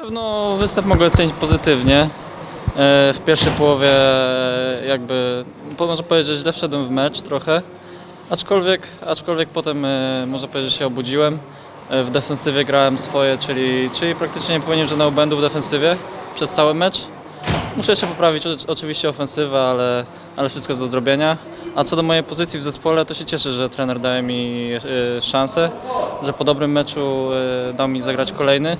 pewno występ mogę ocenić pozytywnie. E, W pierwszej połowie jakby, można powiedzieć, źle wszedłem w mecz trochę, aczkolwiek, aczkolwiek potem e, można powiedzieć, że się obudziłem. E, W defensywie grałem swoje, czyli, czyli praktycznie nie popełniłem żadnego błędu w defensywie przez cały mecz. Muszę jeszcze poprawić oczywiście ofensywę, ale, ale wszystko jest do zrobienia. A co do mojej pozycji w zespole, to się cieszę, że trener daje mi szansę, że po dobrym meczu dał mi zagrać kolejny.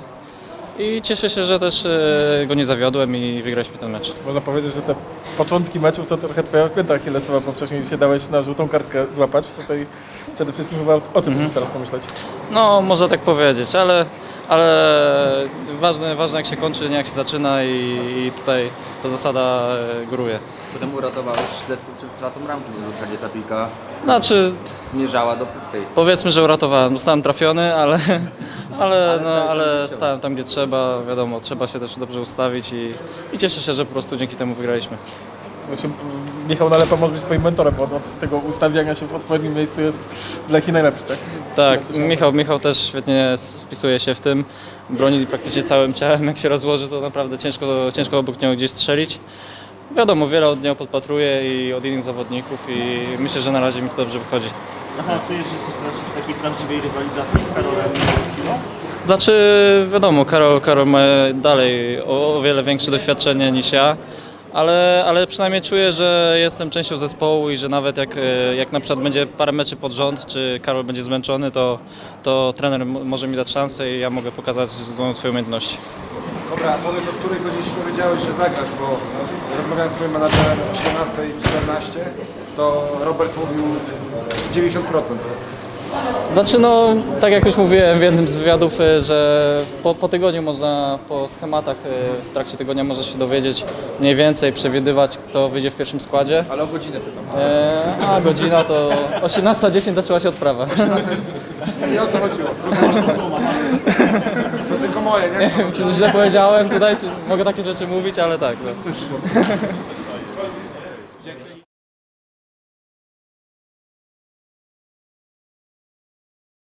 I cieszę się, że też e, go nie zawiodłem i wygraliśmy ten mecz. Można powiedzieć, że te początki meczów to trochę twoja pięta achillesowa, bo wcześniej się dałeś na żółtą kartkę złapać. Tutaj przede wszystkim chyba o tym musisz teraz pomyśleć. No, można tak powiedzieć, ale, ale ważne, ważne jak się kończy, nie jak się zaczyna i, i tutaj ta zasada e, góruje. Potem uratowałeś zespół przed stratą ramki, bo w zasadzie ta piłka Znaczy, zmierzała do pustej. Powiedzmy, że uratowałem. Zostałem trafiony, ale, ale, no, ale stałem tam, gdzie trzeba. Wiadomo, trzeba się też dobrze ustawić i, i cieszę się, że po prostu dzięki temu wygraliśmy. Znaczy, Michał Nalepa może być twoim mentorem, bo od tego ustawiania się w odpowiednim miejscu jest w Lechii najlepszy, tak? Tak, Michał, Michał też świetnie spisuje się w tym. Broni praktycznie całym ciałem. Jak się rozłoży, to naprawdę ciężko, ciężko obok niego gdzieś strzelić. Wiadomo, wiele od niego podpatruję i od innych zawodników i myślę, że na razie mi to dobrze wychodzi. Aha, czujesz, że jesteś teraz już w takiej prawdziwej rywalizacji z Karolem Chwilą? Znaczy, wiadomo, Karol, Karol ma dalej o, o wiele większe doświadczenie niż ja, ale, ale przynajmniej czuję, że jestem częścią zespołu i że nawet jak, e, jak na przykład będzie parę meczy pod rząd, czy Karol będzie zmęczony, to, to trener może mi dać szansę i ja mogę pokazać swoje umiejętności. Dobra, powiedz o której godzinie się dowiedziałeś, że zagrasz, bo rozmawiałem z swoim menadżerem o 17.14, to Robert mówił 90%. Znaczy no, tak jak już mówiłem w jednym z wywiadów, e, że po, po tygodniu można, po schematach e, w trakcie tygodnia można się dowiedzieć mniej więcej, przewidywać kto wyjdzie w pierwszym składzie. Ale o godzinę pytam. E, a godzina to 18.10 zaczęła się odprawa. Nie o to chodziło. To moje, nie? Czy źle powiedziałem tutaj, czy mogę takie rzeczy mówić, ale tak. No.